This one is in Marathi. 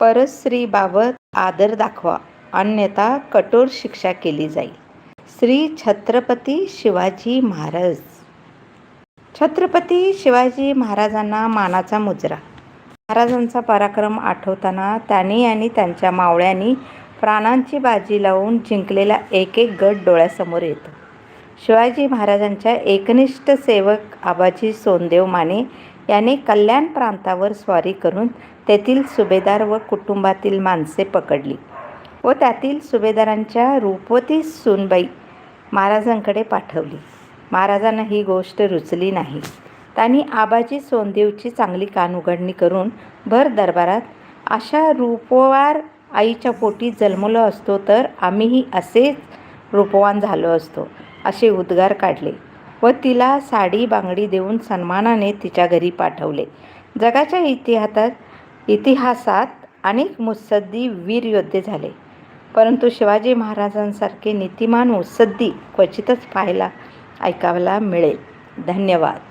परस्त्रीबाबत आदर दाखवा. अन्यथा कठोर शिक्षा केली जाईल. श्री छत्रपती शिवाजी महाराज. छत्रपती शिवाजी महाराजांना मानाचा मुजरा. महाराजांचा पराक्रम आठवताना त्यांनी आणि त्यांच्या मावळ्यांनी प्राणांची बाजी लावून जिंकलेला एक एक गट डोळ्यासमोर येतो. शिवाजी महाराजांच्या एकनिष्ठ सेवक आबाजी सोनदेव माने याने कल्याण प्रांतावर स्वारी करून तेथील सुभेदार व कुटुंबातील माणसे पकडली व त्यातील सुभेदारांच्या रूपवती सुनबाई महाराजांकडे पाठवली. महाराजांना ही गोष्ट रुचली नाही. त्यांनी आबाजी सोनदेवची चांगली कानउघडणी करून भर दरबारात अशा रूपवार आईच्या पोटी जन्मलो असतो तर आम्हीही असेच रूपवान झालो असतो असे उद्गार काढले व तिला साडी बांगडी देऊन सन्मानाने तिच्या घरी पाठवले. जगाच्या इतिहासात इतिहासात अनेक मुत्सद्दी वीर योद्धे झाले. परंतु शिवाजी महाराजांसारखे नीतिमान मुत्सद्दी क्वचितच पाहायला ऐकायला मिळेल. धन्यवाद.